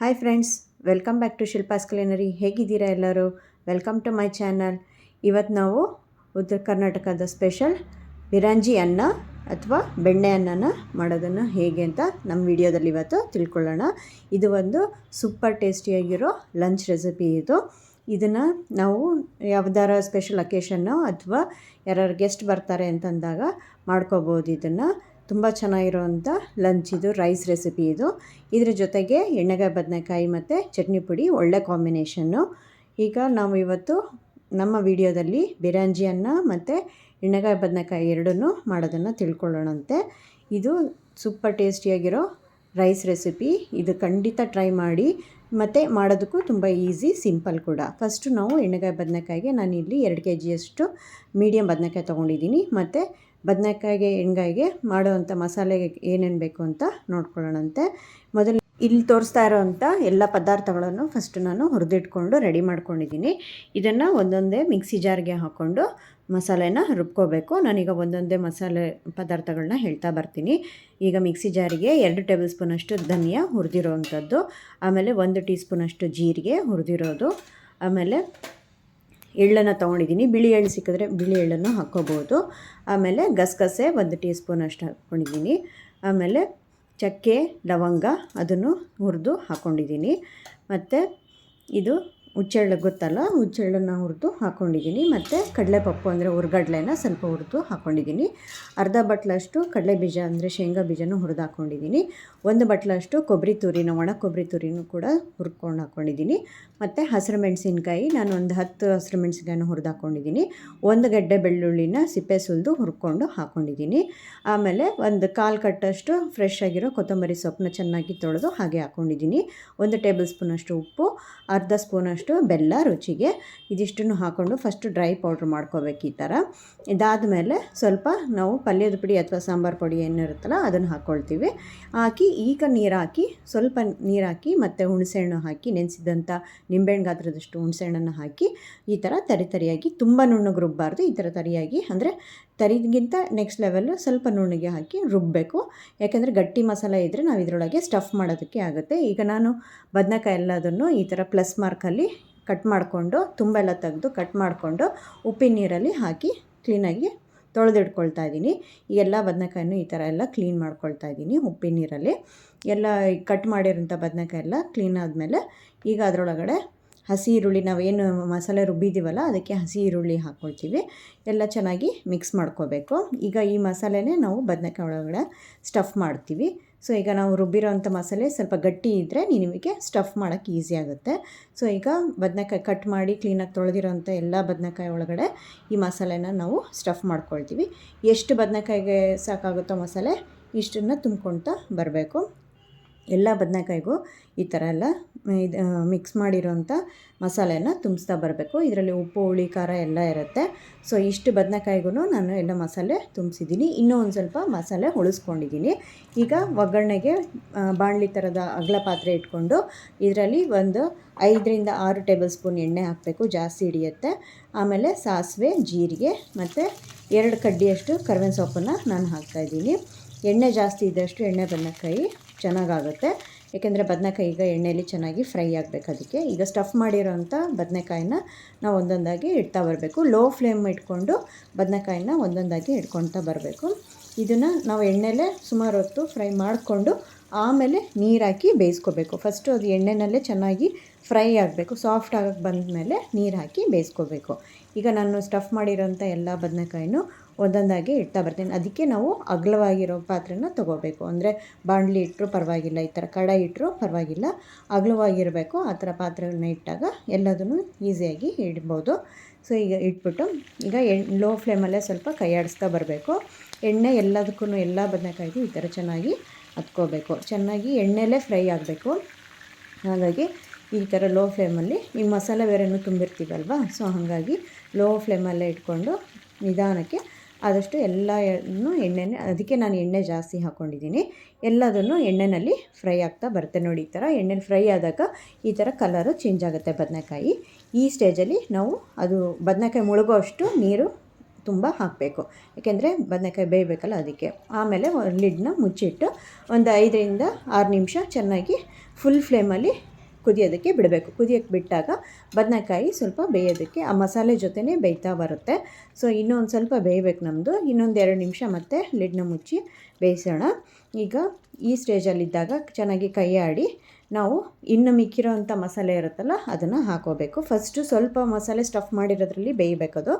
Hi friends welcome back to Shilpa's culinary ಹೇಗಿದ್ದೀರಾ ಎಲ್ಲರೂ? Welcome to my channel ಇವತ್ತು ನಾವು ಉತ್ತರ ಕರ್ನಾಟಕದ ಸ್ಪೆಷಲ್ ಬಿರಾಂಜಿ ಅನ್ನ ಅಥವಾ ಬೆಣ್ಣೆ ಅನ್ನನ ಮಾಡೋದನ್ನು ಹೇಗೆ ಅಂತ ನಮ್ಮ ವಿಡಿಯೋದಲ್ಲಿ ಇವತ್ತು ತಿಳ್ಕೊಳ್ಳೋಣ. ಇದು ಒಂದು ಸೂಪರ್ ಟೇಸ್ಟಿಯಾಗಿರೋ ಲಂಚ್ ರೆಸಿಪಿ ಇದು. ಇದನ್ನು ನಾವು ಯಾವ್ದಾರ ಸ್ಪೆಷಲ್ ಅಕೇಶನ್ನು ಅಥವಾ ಯಾರು ಗೆಸ್ಟ್ ಬರ್ತಾರೆ ಅಂತಂದಾಗ ಮಾಡ್ಕೋಬೋದು ಇದನ್ನು. ತುಂಬ ಚೆನ್ನಾಗಿರುವಂಥ ಲಂಚ್ ಇದು, ರೈಸ್ ರೆಸಿಪಿ ಇದು. ಇದರ ಜೊತೆಗೆ ಎಣ್ಣೆಗಾಯಿ, ಬದನೆಕಾಯಿ ಮತ್ತು ಚಟ್ನಿ ಪುಡಿ, ಒಳ್ಳೆ ಕಾಂಬಿನೇಷನ್ನು. ಈಗ ನಾವು ಇವತ್ತು ನಮ್ಮ ವಿಡಿಯೋದಲ್ಲಿ ಬಿರಂಜಿ ಅನ್ನ ಮತ್ತು ಎಣ್ಣೆಗಾಯಿ, ಬದನೆಕಾಯಿ ಎರಡನ್ನೂ ಮಾಡೋದನ್ನು ತಿಳ್ಕೊಳ್ಳೋಣಂತೆ. ಇದು ಸೂಪರ್ ಟೇಸ್ಟಿಯಾಗಿರೋ ರೈಸ್ ರೆಸಿಪಿ. ಇದು ಖಂಡಿತ ಟ್ರೈ ಮಾಡಿ. ಮತ್ತು ಮಾಡೋದಕ್ಕೂ ತುಂಬ ಈಸಿ, ಸಿಂಪಲ್ ಕೂಡ. ಫಸ್ಟು ನಾವು ಎಣ್ಣೆಗಾಯಿ, ಬದನೆಕಾಯಿಗೆ ನಾನು ಇಲ್ಲಿ ಎರಡು ಕೆ ಜಿಯಷ್ಟು ಮೀಡಿಯಮ್ ಬದನೆಕಾಯಿ ತೊಗೊಂಡಿದ್ದೀನಿ. ಮತ್ತು ಬದನೆಕಾಯಿಗೆ, ಎಣ್ಗಾಯಿಗೆ ಮಾಡುವಂಥ ಮಸಾಲೆಗೆ ಏನೇನು ಬೇಕು ಅಂತ ನೋಡ್ಕೊಳ್ಳೋಣಂತೆ. ಮೊದಲು ಇಲ್ಲಿ ತೋರಿಸ್ತಾ ಇರೋವಂಥ ಎಲ್ಲ ಪದಾರ್ಥಗಳನ್ನು ಫಸ್ಟ್ ನಾನು ಹುರಿದಿಟ್ಕೊಂಡು ರೆಡಿ ಮಾಡ್ಕೊಂಡಿದ್ದೀನಿ. ಇದನ್ನು ಒಂದೊಂದೇ ಮಿಕ್ಸಿ ಜಾರ್ಗೆ ಹಾಕ್ಕೊಂಡು ಮಸಾಲೆನ ರುಬ್ಕೋಬೇಕು. ನಾನೀಗ ಒಂದೊಂದೇ ಮಸಾಲೆ ಪದಾರ್ಥಗಳನ್ನ ಹೇಳ್ತಾ ಬರ್ತೀನಿ. ಈಗ ಮಿಕ್ಸಿ ಜಾರಿಗೆ ಎರಡು ಟೇಬಲ್ ಸ್ಪೂನಷ್ಟು ಧನಿಯಾ ಹುರಿದಿರೋವಂಥದ್ದು. ಆಮೇಲೆ ಒಂದು ಟೀ ಸ್ಪೂನಷ್ಟು ಜೀರಿಗೆ ಹುರಿದಿರೋದು. ಆಮೇಲೆ ಎಳ್ಳನ್ನು ತೊಗೊಂಡಿದ್ದೀನಿ. ಬಿಳಿ ಎಳ್ಳು ಸಿಕ್ಕಿದ್ರೆ ಬಿಳಿ ಎಳ್ಳನ್ನು ಹಾಕ್ಕೋಬೋದು. ಆಮೇಲೆ ಗಸಗಸೆ ಒಂದು ಟೀ ಸ್ಪೂನ್ ಅಷ್ಟು ಹಾಕ್ಕೊಂಡಿದ್ದೀನಿ. ಆಮೇಲೆ ಚಕ್ಕೆ, ಲವಂಗ ಅದನ್ನು ಹುರಿದು ಹಾಕ್ಕೊಂಡಿದ್ದೀನಿ. ಮತ್ತು ಇದು ಹುಚ್ಚೆಳ್ಳು ಗೊತ್ತಲ್ಲ? ಹುಚ್ಚೆಳ್ಳನ್ನು ಹುರಿದು ಹಾಕ್ಕೊಂಡಿದ್ದೀನಿ ಮತ್ತು ಕಡಲೆಪಪ್ಪು ಅಂದರೆ ಹುರ್ಗಡ್ಲೆನ ಸ್ವಲ್ಪ ಹುರಿದು ಹಾಕ್ಕೊಂಡಿದ್ದೀನಿ ಅರ್ಧ ಬಟ್ಲಷ್ಟು ಕಡಲೆ ಬೀಜ ಅಂದರೆ ಶೇಂಗಾ ಬೀಜನೂ ಹುರಿದು ಹಾಕ್ಕೊಂಡಿದ್ದೀನಿ ಒಂದು ಬಟ್ಲಷ್ಟು ಕೊಬ್ಬರಿ ತುರಿನ, ಒಣ ಕೊಬ್ಬರಿ ತುರಿನೂ ಕೂಡ ಹುರ್ಕೊಂಡು ಹಾಕ್ಕೊಂಡಿದ್ದೀನಿ ಮತ್ತು ಹಸಿರು ಮೆಣಸಿನ್ಕಾಯಿ ನಾನು ಒಂದು ಹತ್ತು ಹಸಿರು ಮೆಣಸಿನ್ಕಾಯಿನ ಹುರಿದು ಹಾಕ್ಕೊಂಡಿದ್ದೀನಿ ಒಂದು ಗಡ್ಡೆ ಬೆಳ್ಳುಳ್ಳಿನ ಸಿಪ್ಪೆ ಸುಲಿದು ಹುರ್ಕೊಂಡು ಹಾಕ್ಕೊಂಡಿದ್ದೀನಿ ಆಮೇಲೆ ಒಂದು ಕಾಲು ಕಟ್ಟಷ್ಟು ಫ್ರೆಶ್ ಆಗಿರೋ ಕೊತ್ತಂಬರಿ ಸೊಪ್ಪನ್ನ ಚೆನ್ನಾಗಿ ತೊಳೆದು ಹಾಗೆ ಹಾಕ್ಕೊಂಡಿದ್ದೀನಿ ಒಂದು ಟೇಬಲ್ ಸ್ಪೂನಷ್ಟು ಉಪ್ಪು, ಅರ್ಧ ಸ್ಪೂನಷ್ಟು ಬೆಲ್ಲ, ರುಚಿಗೆ ಇದಿಷ್ಟನ್ನು ಹಾಕ್ಕೊಂಡು ಫಸ್ಟು ಡ್ರೈ ಪೌಡ್ರ್ ಮಾಡ್ಕೋಬೇಕು ಈ ಥರ. ಇದಾದಮೇಲೆ ಸ್ವಲ್ಪ ನಾವು ಪಲ್ಯದ ಪುಡಿ ಅಥವಾ ಸಾಂಬಾರು ಪುಡಿ ಏನಿರುತ್ತಲ್ಲ ಅದನ್ನು ಹಾಕ್ಕೊಳ್ತೀವಿ. ಹಾಕಿ ಈಗ ನೀರು ಹಾಕಿ ಸ್ವಲ್ಪ ನೀರು ಹಾಕಿ ಮತ್ತು ಹುಣಸೆಹಣ್ಣು ಹಾಕಿ, ನೆನೆಸಿದಂಥ ನಿಂಬೆಹಣ್ಣು ಗಾತ್ರದಷ್ಟು ಹುಣಸೆಹಣ್ಣನ್ನು ಹಾಕಿ ಈ ಥರ ತರಿ ತರಿಯಾಗಿ ತುಂಬ ನುಣ್ಣಗೆ ರುಬ್ಬಾರ್ದು ಈ ಥರ ತರಿಯಾಗಿ ಅಂದರೆ ತರಿಗಿಂತ ನೆಕ್ಸ್ಟ್ ಲೆವೆಲ್ಲು ಸ್ವಲ್ಪ ನುಣ್ಣಗೆ ಹಾಕಿ ರುಬ್ಬಬೇಕು. ಯಾಕೆಂದರೆ ಗಟ್ಟಿ ಮಸಾಲೆ ಇದ್ದರೆ ನಾವು ಇದರೊಳಗೆ ಸ್ಟಫ್ ಮಾಡೋದಕ್ಕೆ ಆಗುತ್ತೆ. ಈಗ ನಾನು ಬದನೆಕಾಯಿ ಎಲ್ಲದನ್ನು ಈ ಥರ ಪ್ಲಸ್ ಮಾರ್ಕಲ್ಲಿ ಕಟ್ ಮಾಡಿಕೊಂಡು, ತುಂಬೆಲ್ಲ ತೆಗೆದು ಕಟ್ ಮಾಡಿಕೊಂಡು ಉಪ್ಪಿನ ನೀರಲ್ಲಿ ಹಾಕಿ ಕ್ಲೀನಾಗಿ ತೊಳೆದಿಟ್ಕೊಳ್ತಾ ಇದ್ದೀನಿ. ಈ ಎಲ್ಲ ಬದನೆಕಾಯನ್ನು ಈ ಥರ ಎಲ್ಲ ಕ್ಲೀನ್ ಮಾಡ್ಕೊಳ್ತಾ ಇದ್ದೀನಿ ಉಪ್ಪಿನ ನೀರಲ್ಲಿ. ಎಲ್ಲ ಕಟ್ ಮಾಡಿರೋಂಥ ಬದನೆಕಾಯಿ ಎಲ್ಲ ಕ್ಲೀನ್ ಆದಮೇಲೆ ಈಗ ಅದರೊಳಗಡೆ ಹಸಿ ಈರುಳ್ಳಿ, ನಾವೇನು ಮಸಾಲೆ ರುಬ್ಬಿದ್ದೀವಲ್ಲ ಅದಕ್ಕೆ ಹಸಿ ಈರುಳ್ಳಿ ಹಾಕ್ಕೊಳ್ತೀವಿ. ಎಲ್ಲ ಚೆನ್ನಾಗಿ ಮಿಕ್ಸ್ ಮಾಡ್ಕೋಬೇಕು. ಈಗ ಈ ಮಸಾಲೆನೇ ನಾವು ಬದನೆಕಾಯಿ ಒಳಗಡೆ ಸ್ಟಫ್ ಮಾಡ್ತೀವಿ. ಸೊ ಈಗ ನಾವು ರುಬ್ಬಿರೋ ಅಂಥ ಮಸಾಲೆ ಸ್ವಲ್ಪ ಗಟ್ಟಿ ಇದ್ದರೆ ನಿಮಗೆ ಸ್ಟಫ್ ಮಾಡೋಕ್ಕೆ ಈಸಿ ಆಗುತ್ತೆ. ಸೊ ಈಗ ಬದನೆಕಾಯಿ ಕಟ್ ಮಾಡಿ ಕ್ಲೀನಾಗಿ ತೊಳೆದಿರೋಂಥ ಎಲ್ಲ ಬದನೆಕಾಯಿ ಒಳಗಡೆ ಈ ಮಸಾಲೆನ ನಾವು ಸ್ಟಫ್ ಮಾಡ್ಕೊಳ್ತೀವಿ. ಎಷ್ಟು ಬದನೆಕಾಯಿಗೆ ಸಾಕಾಗುತ್ತೋ ಮಸಾಲೆ ಇಷ್ಟನ್ನು ತುಂಬ್ಕೊಳ್ತಾ ಬರಬೇಕು. ಎಲ್ಲ ಬದನೆಕಾಯಿಗೂ ಈ ಥರ ಎಲ್ಲ ಇದು ಮಿಕ್ಸ್ ಮಾಡಿರೋಂಥ ಮಸಾಲೆನ ತುಂಬಿಸ್ತಾ ಬರಬೇಕು. ಇದರಲ್ಲಿ ಉಪ್ಪು, ಹುಳಿ, ಖಾರ ಎಲ್ಲ ಇರುತ್ತೆ. ಸೊ ಇಷ್ಟು ಬದನೆಕಾಯಿಗೂ ನಾನು ಎಲ್ಲ ಮಸಾಲೆ ತುಂಬಿಸಿದ್ದೀನಿ. ಇನ್ನೂ ಒಂದು ಸ್ವಲ್ಪ ಮಸಾಲೆ ಉಳಿಸ್ಕೊಂಡಿದ್ದೀನಿ ಈಗ ಒಗ್ಗರಣೆಗೆ ಬಾಣಲಿ ಥರದ ಅಗಲ ಪಾತ್ರೆ ಇಟ್ಕೊಂಡು ಇದರಲ್ಲಿ ಒಂದು ಐದರಿಂದ ಆರು ಟೇಬಲ್ ಸ್ಪೂನ್ ಎಣ್ಣೆ ಹಾಕಬೇಕು. ಜಾಸ್ತಿ ಹಿಡಿಯುತ್ತೆ. ಆಮೇಲೆ ಸಾಸಿವೆ, ಜೀರಿಗೆ ಮತ್ತು ಎರಡು ಕಡ್ಡಿಯಷ್ಟು ಕರಿಬೇವಿನ ಸೊಪ್ಪನ್ನು ನಾನು ಹಾಕ್ತಾಯಿದ್ದೀನಿ ಎಣ್ಣೆ ಜಾಸ್ತಿ ಇದ್ದಷ್ಟು ಎಣ್ಣೆ ಬದನೆಕಾಯಿ ಚೆನ್ನಾಗಾಗುತ್ತೆ. ಏಕೆಂದರೆ ಬದನೆಕಾಯಿ ಈಗ ಎಣ್ಣೆಯಲ್ಲಿ ಚೆನ್ನಾಗಿ ಫ್ರೈ ಆಗಬೇಕು ಅದಕ್ಕೆ. ಈಗ ಸ್ಟಫ್ ಮಾಡಿರೋಂಥ ಬದನೆಕಾಯಿನ ನಾವು ಒಂದೊಂದಾಗಿ ಇಡ್ತಾ ಬರಬೇಕು. ಲೋ ಫ್ಲೇಮ್ ಇಟ್ಕೊಂಡು ಬದನೆಕಾಯಿನ ಒಂದೊಂದಾಗಿ ಇಟ್ಕೊಳ್ತಾ ಬರಬೇಕು. ಇದನ್ನು ನಾವು ಎಣ್ಣೆಲೇ ಸುಮಾರು ಹೊತ್ತು ಫ್ರೈ ಮಾಡಿಕೊಂಡು ಆಮೇಲೆ ನೀರು ಹಾಕಿ ಬೇಯಿಸ್ಕೋಬೇಕು. ಫಸ್ಟು ಅದು ಎಣ್ಣೆನಲ್ಲೇ ಚೆನ್ನಾಗಿ ಫ್ರೈ ಆಗಬೇಕು. ಸಾಫ್ಟ್ ಆಗಕ್ಕೆ ಬಂದಮೇಲೆ ನೀರು ಹಾಕಿ ಬೇಯಿಸ್ಕೋಬೇಕು. ಈಗ ನಾನು ಸ್ಟಫ್ ಮಾಡಿರೋಂಥ ಎಲ್ಲ ಬದನೆಕಾಯಿನೂ ಒಂದೊಂದಾಗಿ ಇಡ್ತಾ ಬರ್ತೀನಿ. ಅದಕ್ಕೆ ನಾವು ಅಗಲವಾಗಿರೋ ಪಾತ್ರೆನ ತೊಗೋಬೇಕು. ಅಂದರೆ ಬಾಣಲಿ ಇಟ್ಟರು ಪರವಾಗಿಲ್ಲ, ಈ ಥರ ಕಡಾಯಿ ಇಟ್ಟರು ಪರವಾಗಿಲ್ಲ. ಅಗಲವಾಗಿರಬೇಕು, ಆ ಥರ ಪಾತ್ರೆಗಳನ್ನ ಇಟ್ಟಾಗ ಎಲ್ಲದನ್ನು ಈಸಿಯಾಗಿ ಇಡ್ಬೋದು. ಸೊ, ಈಗ ಇಟ್ಬಿಟ್ಟು, ಈಗ ಎಣ್ ಲೋ ಫ್ಲೇಮಲ್ಲೇ ಸ್ವಲ್ಪ ಕೈ ಬರಬೇಕು. ಎಣ್ಣೆ ಎಲ್ಲದಕ್ಕೂ ಎಲ್ಲ ಬದನೆಕಾಯಿಗೂ ಈ ಥರ ಚೆನ್ನಾಗಿ ಹತ್ಕೋಬೇಕು. ಚೆನ್ನಾಗಿ ಎಣ್ಣೆಲೇ ಫ್ರೈ ಆಗಬೇಕು. ಹಾಗಾಗಿ ಈ ಥರ ಲೋ ಫ್ಲೇಮಲ್ಲಿ ಈ ಮಸಾಲೆ ಬೇರೆನೂ ತುಂಬಿರ್ತೀವಲ್ವ? ಸೊ, ಹಾಗಾಗಿ ಲೋ ಫ್ಲೇಮಲ್ಲೇ ಇಟ್ಕೊಂಡು ನಿಧಾನಕ್ಕೆ ಆದಷ್ಟು ಎಲ್ಲ ಎಣ್ಣೆನೇ, ಅದಕ್ಕೆ ನಾನು ಎಣ್ಣೆ ಜಾಸ್ತಿ ಹಾಕ್ಕೊಂಡಿದ್ದೀನಿ ಎಲ್ಲದನ್ನು ಎಣ್ಣೆಯಲ್ಲಿ ಫ್ರೈ ಆಗ್ತಾ ಬರುತ್ತೆ ನೋಡಿ ಈ ಥರ. ಎಣ್ಣೆಲಿ ಫ್ರೈ ಆದಾಗ ಈ ಥರ ಕಲರು ಚೇಂಜ್ ಆಗುತ್ತೆ ಬದನೆಕಾಯಿ. ಈ ಸ್ಟೇಜಲ್ಲಿ ನಾವು ಅದು ಬದನೆಕಾಯಿ ಮುಳುಗೋ ಅಷ್ಟು ನೀರು ತುಂಬ ಹಾಕಬೇಕು. ಏಕೆಂದರೆ ಬದನೆಕಾಯಿ ಬೇಯಬೇಕಲ್ಲ ಅದಕ್ಕೆ. ಆಮೇಲೆ ಲಿಡ್ನ ಮುಚ್ಚಿಟ್ಟು ಒಂದು ಐದರಿಂದ ಆರು ನಿಮಿಷ ಚೆನ್ನಾಗಿ ಫುಲ್ ಫ್ಲೇಮಲ್ಲಿ ಕುದಿಯೋದಕ್ಕೆ ಬಿಡಬೇಕು. ಕುದಿಯೋಕ್ಕೆ ಬಿಟ್ಟಾಗ ಬದನೆಕಾಯಿ ಸ್ವಲ್ಪ ಬೇಯೋದಕ್ಕೆ ಆ ಮಸಾಲೆ ಜೊತೆನೇ ಬೇಯ್ತಾ ಬರುತ್ತೆ. ಸೊ, ಇನ್ನೊಂದು ಸ್ವಲ್ಪ ಬೇಯಬೇಕು ನಮ್ಮದು ಇನ್ನೊಂದು ಎರಡು ನಿಮಿಷ ಮತ್ತೆ ಲಿಡ್ನ ಮುಚ್ಚಿ ಬೇಯಿಸೋಣ. ಈಗ ಈ ಸ್ಟೇಜಲ್ಲಿದ್ದಾಗ ಚೆನ್ನಾಗಿ ಕೈ ಆಡಿ ನಾವು ಇನ್ನು ಮಿಕ್ಕಿರೋವಂಥ ಮಸಾಲೆ ಇರುತ್ತಲ್ಲ, ಅದನ್ನು ಹಾಕೋಬೇಕು. ಫಸ್ಟು ಸ್ವಲ್ಪ ಮಸಾಲೆ ಸ್ಟಫ್ ಮಾಡಿರೋದ್ರಲ್ಲಿ ಬೇಯಬೇಕದು.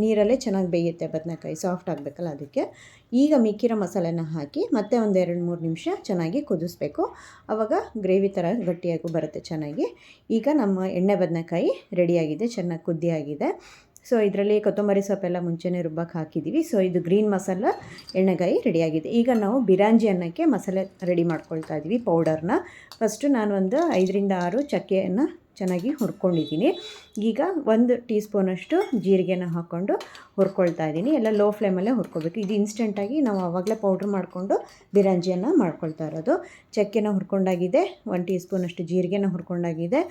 ನೀರಲ್ಲೇ ಚೆನ್ನಾಗಿ ಬೇಯುತ್ತೆ ಬದನೆಕಾಯಿ, ಸಾಫ್ಟ್ ಆಗಬೇಕಲ್ಲ ಅದಕ್ಕೆ. ಈಗ ಮಿಕ್ಕಿರೋ ಮಸಾಲೆನ ಹಾಕಿ ಮತ್ತೆ ಒಂದು ಎರಡು ಮೂರು ನಿಮಿಷ ಚೆನ್ನಾಗಿ ಕುದಿಸ್ಬೇಕು. ಆವಾಗ ಗ್ರೇವಿ ಥರ ಗಟ್ಟಿಯಾಗೂ ಬರುತ್ತೆ ಚೆನ್ನಾಗಿ. ಈಗ ನಮ್ಮ ಎಣ್ಣೆ ಬದನೆಕಾಯಿ ರೆಡಿಯಾಗಿದೆ, ಚೆನ್ನಾಗಿ ಕುದ್ದಿ ಆಗಿದೆ ಸೊ ಇದರಲ್ಲಿ ಕೊತ್ತಂಬರಿ ಸೊಪ್ಪೆಲ್ಲ ಮುಂಚೆನೇ ರುಬ್ಬಕ್ಕೆ ಹಾಕಿದ್ದೀವಿ ಸೊ ಇದು ಗ್ರೀನ್ ಮಸಾಲ ಎಣ್ಣೆಗಾಯಿ ರೆಡಿಯಾಗಿದೆ ಈಗ ನಾವು ಬಿರಾಂಜಿ ಅನ್ನಕ್ಕೆ ಮಸಾಲೆ ರೆಡಿ ಮಾಡ್ಕೊಳ್ತಾ ಇದ್ದೀವಿ ಪೌಡರ್ನ ಫಸ್ಟು ನಾನು ಒಂದು ಐದರಿಂದ ಆರು ಚಕ್ಕೆಯನ್ನು ಚೆನ್ನಾಗಿ ಹುರ್ಕೊಂಡಿದ್ದೀನಿ. ಈಗ ಒಂದು ಟೀ ಸ್ಪೂನಷ್ಟು ಜೀರಿಗೆನ ಹಾಕ್ಕೊಂಡು ಹುರ್ಕೊಳ್ತಾ ಇದ್ದೀನಿ. ಎಲ್ಲ ಲೋ ಫ್ಲೇಮಲ್ಲೇ ಹುರ್ಕೋಬೇಕು. ಇದು ಇನ್ಸ್ಟೆಂಟಾಗಿ ನಾವು ಆವಾಗಲೇ ಪೌಡ್ರ್ ಮಾಡಿಕೊಂಡು ಬಿರಂಜಿಯನ್ನು ಮಾಡ್ಕೊಳ್ತಾ ಇರೋದು. ಚಕ್ಕೆನ ಹುರ್ಕೊಂಡಾಗಿದೆ, ಒಂದು ಟೀ ಸ್ಪೂನಷ್ಟು ಜೀರಿಗೆನ ಹುರ್ಕೊಂಡಾಗಿದೆ.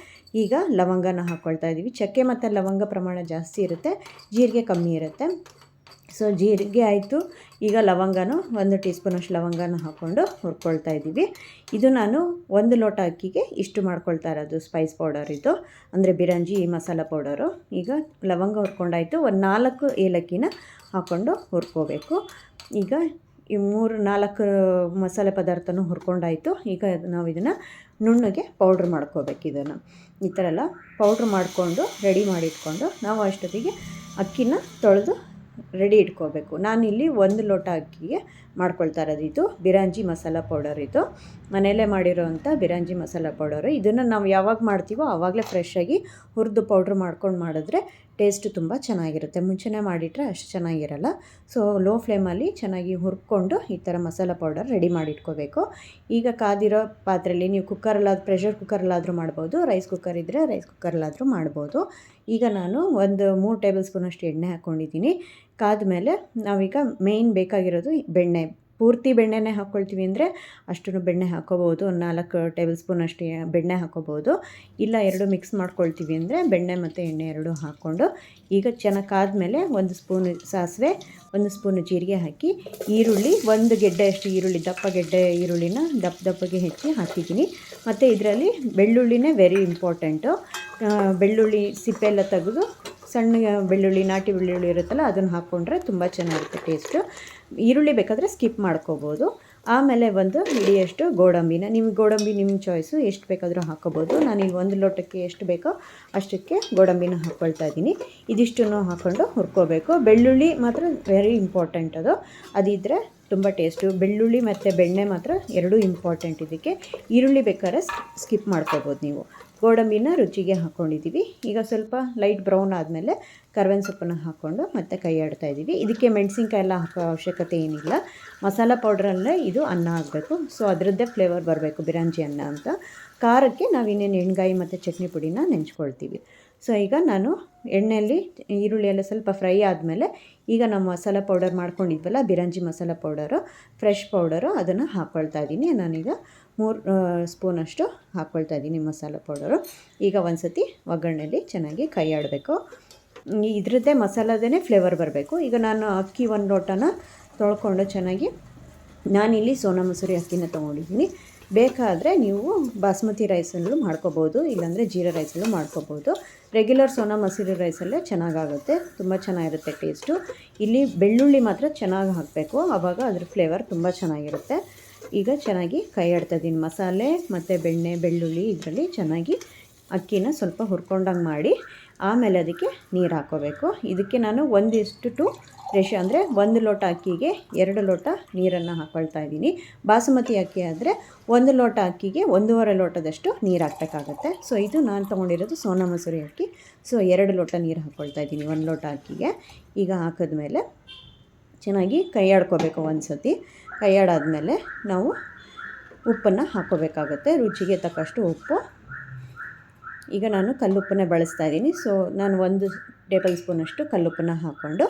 ಈಗ ಲವಂಗನ ಹಾಕ್ಕೊಳ್ತಾ ಇದ್ದೀವಿ ಚಕ್ಕೆ ಮತ್ತು ಲವಂಗ ಪ್ರಮಾಣ ಜಾಸ್ತಿ ಇರುತ್ತೆ, ಜೀರಿಗೆ ಕಮ್ಮಿ ಇರುತ್ತೆ. ಸೊ ಜೀರಿಗೆ ಆಯಿತು. ಈಗ ಲವಂಗನೂ ಒಂದು ಟೀ ಸ್ಪೂನಷ್ಟು ಲವಂಗನ ಹಾಕ್ಕೊಂಡು ಹುರ್ಕೊಳ್ತಾ ಇದ್ದೀವಿ. ಇದು ನಾನು ಒಂದು ಲೋಟ ಅಕ್ಕಿಗೆ ಇಷ್ಟು ಮಾಡ್ಕೊಳ್ತಾ ಇರೋದು ಸ್ಪೈಸ್ ಪೌಡರ್ ಇದು. ಅಂದರೆ ಬಿರಂಜಿ, ಮಸಾಲ ಪೌಡರು ಈಗ ಲವಂಗ ಹುರ್ಕೊಂಡಾಯಿತು. ಒಂದು ನಾಲ್ಕು ಏಲಕ್ಕಿನ ಹಾಕ್ಕೊಂಡು ಹುರ್ಕೋಬೇಕು. ಈಗ ಈ ಮೂರು ನಾಲ್ಕು ಮಸಾಲೆ ಪದಾರ್ಥನೂ ಹುರ್ಕೊಂಡಾಯಿತು. ಈಗ ನಾವು ಇದನ್ನು ನುಣ್ಣಗೆ ಪೌಡ್ರ್ ಮಾಡ್ಕೋಬೇಕು ಇದನ್ನು. ಈ ಥರ ಎಲ್ಲ ಪೌಡ್ರ್ ಮಾಡಿಕೊಂಡು ರೆಡಿ ಮಾಡಿಟ್ಕೊಂಡು ನಾವು ಅಷ್ಟೊತ್ತಿಗೆ ಅಕ್ಕಿನ ತೊಳೆದು ರೆಡಿ ಇಟ್ಕೋಬೇಕು. ನಾನಿಲ್ಲಿ ಒಂದು ಲೋಟ ಅಕ್ಕಿಗೆ ಮಾಡ್ಕೊಳ್ತಾ ಇರೋದು ಇದು ಬಿರಾಂಜಿ ಮಸಾಲ ಪೌಡರ್ ಇದು ಮನೆಯಲ್ಲೇ ಮಾಡಿರೋವಂಥ ಬಿರಾಂಜಿ ಮಸಾಲ ಪೌಡರು ಇದನ್ನು ನಾವು ಯಾವಾಗ ಮಾಡ್ತೀವೋ ಆವಾಗಲೇ ಫ್ರೆಶ್ಶಾಗಿ ಹುರಿದು ಪೌಡ್ರ್ ಮಾಡ್ಕೊಂಡು ಮಾಡಿದ್ರೆ ಟೇಸ್ಟ್ ತುಂಬ ಚೆನ್ನಾಗಿರುತ್ತೆ. ಮುಂಚೆನೇ ಮಾಡಿಟ್ರೆ ಅಷ್ಟು ಚೆನ್ನಾಗಿರಲ್ಲ. ಸೊ ಲೋ ಫ್ಲೇಮಲ್ಲಿ ಚೆನ್ನಾಗಿ ಹುರ್ಕೊಂಡು ಈ ಥರ ಮಸಾಲ ಪೌಡರ್ ರೆಡಿ ಮಾಡಿ ಇಟ್ಕೋಬೇಕು. ಈಗ ಕಾದಿರೋ ಪಾತ್ರೆಯಲ್ಲಿ ನೀವು ಕುಕ್ಕರಲ್ಲಾದ ಪ್ರೆಷರ್ ಕುಕ್ಕರಲ್ಲಾದರೂ ಮಾಡ್ಬೋದು. ರೈಸ್ ಕುಕ್ಕರ್ ಇದ್ದರೆ ರೈಸ್ ಕುಕ್ಕರಲ್ಲಾದರೂ ಮಾಡ್ಬೋದು. ಈಗ ನಾನು ಒಂದು ಮೂರು ಟೇಬಲ್ ಸ್ಪೂನಷ್ಟು ಎಣ್ಣೆ ಹಾಕ್ಕೊಂಡಿದ್ದೀನಿ ಕಾದ ಮೇಲೆ ನಾವೀಗ ಮೇಯ್ನ್ ಬೇಕಾಗಿರೋದು ಬೆಣ್ಣೆ. ಪೂರ್ತಿ ಬೆಣ್ಣೆನೇ ಹಾಕ್ಕೊಳ್ತೀವಿ ಅಂದರೆ ಅಷ್ಟು ಬೆಣ್ಣೆ ಹಾಕೋಬೋದು ಒಂದು ನಾಲ್ಕು ಟೇಬಲ್ ಸ್ಪೂನ್ ಅಷ್ಟು ಬೆಣ್ಣೆ ಹಾಕೋಬೋದು ಇಲ್ಲ, ಎರಡು ಮಿಕ್ಸ್ ಮಾಡ್ಕೊಳ್ತೀವಿ ಅಂದರೆ ಬೆಣ್ಣೆ ಮತ್ತು ಎಣ್ಣೆ ಎರಡು ಹಾಕ್ಕೊಂಡು, ಈಗ ಚೆನ್ನಾಗಿ ಕಾದ್ಮೇಲೆ ಒಂದು ಸ್ಪೂನ್ ಸಾಸಿವೆ, ಒಂದು ಸ್ಪೂನ್ ಜೀರಿಗೆ ಹಾಕಿ, ಈರುಳ್ಳಿ, ಒಂದು ಗೆಡ್ಡೆ ಅಷ್ಟು ಈರುಳ್ಳಿ, ದಪ್ಪ ಗೆಡ್ಡೆ ಈರುಳ್ಳಿನ ದಪ್ಪ ದಪ್ಪಗೆ ಹೆಚ್ಚಿ ಹಾಕಿದ್ದೀನಿ. ಮತ್ತು ಇದರಲ್ಲಿ ಬೆಳ್ಳುಳ್ಳಿನೇ ವೆರಿ ಇಂಪಾರ್ಟೆಂಟು ಬೆಳ್ಳುಳ್ಳಿ ಸಿಪ್ಪೆ ಎಲ್ಲ ತೆಗೆದು ಸಣ್ಣ ಬೆಳ್ಳುಳ್ಳಿ, ನಾಟಿ ಬೆಳ್ಳುಳ್ಳಿ ಇರುತ್ತಲ್ಲ, ಅದನ್ನು ಹಾಕ್ಕೊಂಡ್ರೆ ತುಂಬ ಚೆನ್ನಾಗಿರುತ್ತೆ ಟೇಸ್ಟು ಈರುಳ್ಳಿ ಬೇಕಾದರೆ ಸ್ಕಿಪ್ ಮಾಡ್ಕೋಬೋದು. ಆಮೇಲೆ ಒಂದು ಹಿಡಿಯಷ್ಟು ಗೋಡಂಬಿನ, ನಿಮ್ಗೆ ಗೋಡಂಬಿ ನಿಮ್ಮ ಚಾಯ್ಸು ಎಷ್ಟು ಬೇಕಾದರೂ ಹಾಕೋಬೋದು ನಾನೀಗ ಒಂದು ಲೋಟಕ್ಕೆ ಎಷ್ಟು ಬೇಕೋ ಅಷ್ಟಕ್ಕೆ ಗೋಡಂಬಿನ ಹಾಕ್ಕೊಳ್ತಾ ಇದ್ದೀನಿ. ಇದಿಷ್ಟನ್ನು ಹಾಕ್ಕೊಂಡು ಹುರ್ಕೋಬೇಕು. ಬೆಳ್ಳುಳ್ಳಿ ಮಾತ್ರ ವೆರಿ ಇಂಪಾರ್ಟೆಂಟ್ ಅದು. ಅದಿದ್ದರೆ ತುಂಬ ಟೇಸ್ಟು ಬೆಳ್ಳುಳ್ಳಿ ಮತ್ತು ಬೆಣ್ಣೆ ಮಾತ್ರ ಎರಡೂ ಇಂಪಾರ್ಟೆಂಟ್ ಇದಕ್ಕೆ. ಈರುಳ್ಳಿ ಬೇಕಾದ್ರೆ ಸ್ಕಿಪ್ ಮಾಡ್ಕೋಬೋದು ನೀವು. ಗೋಡಂಬಿನ ರುಚಿಗೆ ಹಾಕ್ಕೊಂಡಿದ್ದೀವಿ ಈಗ ಸ್ವಲ್ಪ ಲೈಟ್ ಬ್ರೌನ್ ಆದಮೇಲೆ ಕರ್ಬೇವಿನ ಸೊಪ್ಪನ್ನು ಹಾಕ್ಕೊಂಡು ಮತ್ತೆ ಕೈ ಆಡ್ತಾ ಇದ್ದೀವಿ. ಇದಕ್ಕೆ ಮೆಣಸಿನ್ಕಾಯಿ ಎಲ್ಲ ಹಾಕೋ ಅವಶ್ಯಕತೆ ಏನಿಲ್ಲ. ಮಸಾಲ ಪೌಡ್ರಲ್ಲೇ ಇದು ಅನ್ನ ಆಗಬೇಕು. ಸೊ ಅದರದ್ದೇ ಫ್ಲೇವರ್ ಬರಬೇಕು, ಬಿರಾಂಜಿ ಅನ್ನ ಅಂತ. ಖಾರಕ್ಕೆ ನಾವು ಇನ್ನೇನು ಎಣ್ಗಾಯಿ ಮತ್ತು ಚಟ್ನಿ ಪುಡಿನ ನೆಂಚ್ಕೊಳ್ತೀವಿ ಸೊ ಈಗ ನಾನು ಎಣ್ಣೆಯಲ್ಲಿ ಈರುಳ್ಳಿ ಎಲ್ಲ ಸ್ವಲ್ಪ ಫ್ರೈ ಆದಮೇಲೆ ಈಗ ನಾವು ಮಸಾಲ ಪೌಡರ್ ಮಾಡ್ಕೊಂಡಿದ್ವಲ್ಲ, ಬಿರಂಜಿ ಮಸಾಲ ಪೌಡರು ಫ್ರೆಶ್ ಪೌಡರು ಅದನ್ನು ಹಾಕ್ಕೊಳ್ತಾ ಇದ್ದೀನಿ ನಾನೀಗ ಮೂರು ಸ್ಪೂನಷ್ಟು ಹಾಕ್ಕೊಳ್ತಾ ಇದ್ದೀನಿ ಮಸಾಲ ಪೌಡರು. ಈಗ ಒಂದು ಸತಿ ಒಗ್ಗರಣೆಯಲ್ಲಿ ಚೆನ್ನಾಗಿ ಕೈ ಆಡಬೇಕು. ಇದ್ರದ್ದೇ ಮಸಾಲದೇ ಫ್ಲೇವರ್ ಬರಬೇಕು. ಈಗ ನಾನು ಅಕ್ಕಿ ಒಂದು ಲೋಟನ ತೊಳ್ಕೊಂಡು ಚೆನ್ನಾಗಿ ನಾನಿಲ್ಲಿ ಸೋನಾ ಮಸೂರಿ ಅಕ್ಕಿನ ತೊಗೊಂಡಿದ್ದೀನಿ. ಬೇಕಾದರೆ ನೀವು ಬಾಸ್ಮತಿ ರೈಸಲ್ಲೂ ಮಾಡ್ಕೋಬೋದು, ಇಲ್ಲಾಂದರೆ ಜೀರಾ ರೈಸಲ್ಲೂ ಮಾಡ್ಕೋಬೋದು. ರೆಗ್ಯುಲರ್ ಸೋನಾ ಮಸೂರಿ ರೈಸಲ್ಲೇ ಚೆನ್ನಾಗಾಗುತ್ತೆ. ತುಂಬ ಚೆನ್ನಾಗಿರುತ್ತೆ ಟೇಸ್ಟು ಇಲ್ಲಿ ಬೆಳ್ಳುಳ್ಳಿ ಮಾತ್ರ ಚೆನ್ನಾಗಿ ಹಾಕಬೇಕು. ಆವಾಗ ಅದ್ರ ಫ್ಲೇವರ್ ತುಂಬ ಚೆನ್ನಾಗಿರುತ್ತೆ. ಈಗ ಚೆನ್ನಾಗಿ ಕೈ ಆಡ್ತಾಯಿದ್ದೀನಿ ಮಸಾಲೆ ಮತ್ತು ಬೆಣ್ಣೆ, ಬೆಳ್ಳುಳ್ಳಿ ಇದರಲ್ಲಿ ಚೆನ್ನಾಗಿ ಅಕ್ಕಿನ ಸ್ವಲ್ಪ ಹುರ್ಕೊಂಡಂಗೆ ಮಾಡಿ ಆಮೇಲೆ ಅದಕ್ಕೆ ನೀರು ಹಾಕೋಬೇಕು. ಇದಕ್ಕೆ ನಾನು ಒಂದಿಷ್ಟು ಟು ರೇಷ ಅಂದರೆ ಒಂದು ಲೋಟ ಅಕ್ಕಿಗೆ ಎರಡು ಲೋಟ ನೀರನ್ನು ಹಾಕ್ಕೊಳ್ತಾ ಇದ್ದೀನಿ ಬಾಸುಮತಿ ಅಕ್ಕಿ ಆದರೆ ಒಂದು ಲೋಟ ಅಕ್ಕಿಗೆ ಒಂದೂವರೆ ಲೋಟದಷ್ಟು ನೀರು ಹಾಕಬೇಕಾಗತ್ತೆ. ಸೊ ಇದು ನಾನು ತೊಗೊಂಡಿರೋದು ಸೋನಾ ಮಸೂರಿ ಅಕ್ಕಿ. ಸೊ ಎರಡು ಲೋಟ ನೀರು ಹಾಕ್ಕೊಳ್ತಾ ಇದ್ದೀನಿ ಒಂದು ಲೋಟ ಅಕ್ಕಿಗೆ. ಈಗ ಹಾಕಿದ್ಮೇಲೆ ಚೆನ್ನಾಗಿ ಕೈ ಆಡ್ಕೋಬೇಕು ಒಂದು ಸತಿ ಕೈ ಆಡಾದಮೇಲೆ ನಾವು ಉಪ್ಪನ್ನು ಹಾಕೋಬೇಕಾಗುತ್ತೆ ರುಚಿಗೆ ತಕ್ಕಷ್ಟು ಉಪ್ಪು. ಈಗ ನಾನು ಕಲ್ಲುಪ್ಪನ್ನ ಬಳಸ್ತಾ ಇದ್ದೀನಿ. ಸೊ ನಾನು ಒಂದು ಟೇಬಲ್ ಸ್ಪೂನಷ್ಟು ಕಲ್ಲುಪ್ಪನ್ನ ಹಾಕ್ಕೊಂಡು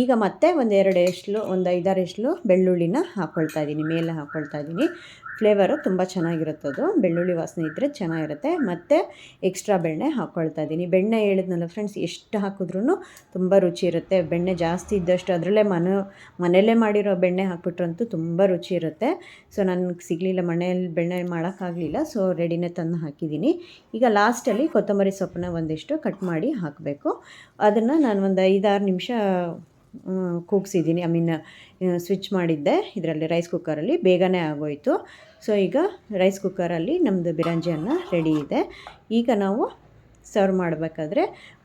ಈಗ ಮತ್ತೆ ಒಂದು ಎರಡು ಎಷ್ಟು ಒಂದು ಐದಾರು ಎಷ್ಟು ಬೆಳ್ಳುಳ್ಳಿನ ಹಾಕ್ಕೊಳ್ತಾ ಇದ್ದೀನಿ. ಮೇಲೆ ಹಾಕ್ಕೊಳ್ತಾ ಇದ್ದೀನಿ. ಫ್ಲೇವರು ತುಂಬ ಚೆನ್ನಾಗಿರುತ್ತೆ ಅದು. ಬೆಳ್ಳುಳ್ಳಿ ವಾಸನೆ ಇದ್ದರೆ ಚೆನ್ನಾಗಿರುತ್ತೆ. ಮತ್ತು ಎಕ್ಸ್ಟ್ರಾ ಬೆಣ್ಣೆ ಹಾಕ್ಕೊಳ್ತಾ ಇದ್ದೀನಿ. ಬೆಣ್ಣೆ ಹೇಳಿದ್ನಲ್ಲ ಫ್ರೆಂಡ್ಸ್ ಎಷ್ಟು ಹಾಕಿದ್ರೂ ತುಂಬ ರುಚಿ ಇರುತ್ತೆ. ಬೆಣ್ಣೆ ಜಾಸ್ತಿ ಇದ್ದಷ್ಟು ಅದರಲ್ಲೇ ಮನೆ, ಮನೆಯಲ್ಲೇ ಮಾಡಿರೋ ಬೆಣ್ಣೆ ಹಾಕ್ಬಿಟ್ರಂತೂ ತುಂಬ ರುಚಿ ಇರುತ್ತೆ. ಸೊ ನನಗೆ ಸಿಗಲಿಲ್ಲ, ಮನೆಯಲ್ಲಿ ಬೆಣ್ಣೆ ಮಾಡೋಕ್ಕಾಗಲಿಲ್ಲ. ಸೊ ರೆಡಿನೇ ತಂದು ಹಾಕಿದ್ದೀನಿ. ಈಗ ಲಾಸ್ಟಲ್ಲಿ ಕೊತ್ತಂಬರಿ ಸೊಪ್ಪನ್ನ ಒಂದಿಷ್ಟು ಕಟ್ ಮಾಡಿ ಹಾಕಬೇಕು. ಅದನ್ನು ನಾನು ಒಂದು ಐದಾರು ನಿಮಿಷ ಕೂಗಿಸಿದ್ದೀನಿ. ಐ ಮೀನ್ ಸ್ವಿಚ್ ಮಾಡಿದ್ದೆ. ಇದರಲ್ಲಿ ರೈಸ್ ಕುಕ್ಕರಲ್ಲಿ ಬೇಗನೆ ಆಗೋಯಿತು. ಸೊ ಈಗ ರೈಸ್ ಕುಕ್ಕರಲ್ಲಿ ನಮ್ಮದು ಬಿರಂಜಿ ಅನ್ನ ರೆಡಿ ಇದೆ. ಈಗ ನಾವು ಸರ್ವ್ ಮಾಡಬೇಕಾದ್ರೆ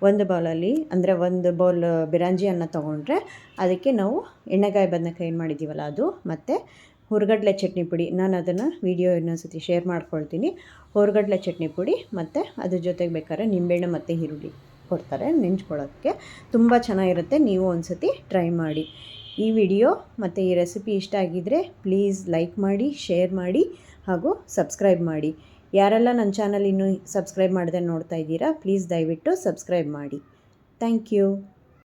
ಒಂದು ಬೌಲಲ್ಲಿ ಅಂದರೆ ಒಂದು ಬೌಲ್ ಬಿರಾಂಜಿ ಅನ್ನ ತೊಗೊಂಡ್ರೆ ಅದಕ್ಕೆ ನಾವು ಎಣ್ಣೆಗಾಯಿ ಬದನೆಕಾಯಿ ಏನು ಮಾಡಿದ್ದೀವಲ್ಲ ಅದು, ಮತ್ತು ಹುರ್ಗಡ್ಲೆ ಚಟ್ನಿ ಪುಡಿ. ನಾನು ಅದನ್ನು ವೀಡಿಯೋ ಇನ್ನೊಂದ್ಸತಿ ಶೇರ್ ಮಾಡ್ಕೊಳ್ತೀನಿ. ಹೊರಗಡ್ಲೆ ಚಟ್ನಿ ಪುಡಿ, ಮತ್ತು ಅದ್ರ ಜೊತೆಗೆ ಬೇಕಾದ್ರೆ ನಿಂಬೆಹಣ್ಣು ಮತ್ತು ಈರುಳ್ಳಿ. ಕೊಡ್ತಾರೆ, ನೆಂಚ್ಕೊಳ್ಳೋಕ್ಕೆ. ತುಂಬ ಚೆನ್ನಾಗಿರುತ್ತೆ, ನೀವು ಒಂದು ಸತಿ ಟ್ರೈ ಮಾಡಿ. ಈ ವಿಡಿಯೋ ಮತ್ತು ಈ ರೆಸಿಪಿ ಇಷ್ಟ ಆಗಿದ್ದರೆ ಪ್ಲೀಸ್ ಲೈಕ್ ಮಾಡಿ, ಶೇರ್ ಮಾಡಿ ಹಾಗೂ ಸಬ್ಸ್ಕ್ರೈಬ್ ಮಾಡಿ. ಯಾರೆಲ್ಲ ನನ್ನ ಚಾನಲ್ ಇನ್ನೂ ಸಬ್ಸ್ಕ್ರೈಬ್ ಮಾಡದೆ ನೋಡ್ತಾ ಇದ್ದೀರಾ, ಪ್ಲೀಸ್ ದಯವಿಟ್ಟು ಸಬ್ಸ್ಕ್ರೈಬ್ ಮಾಡಿ. Thank you.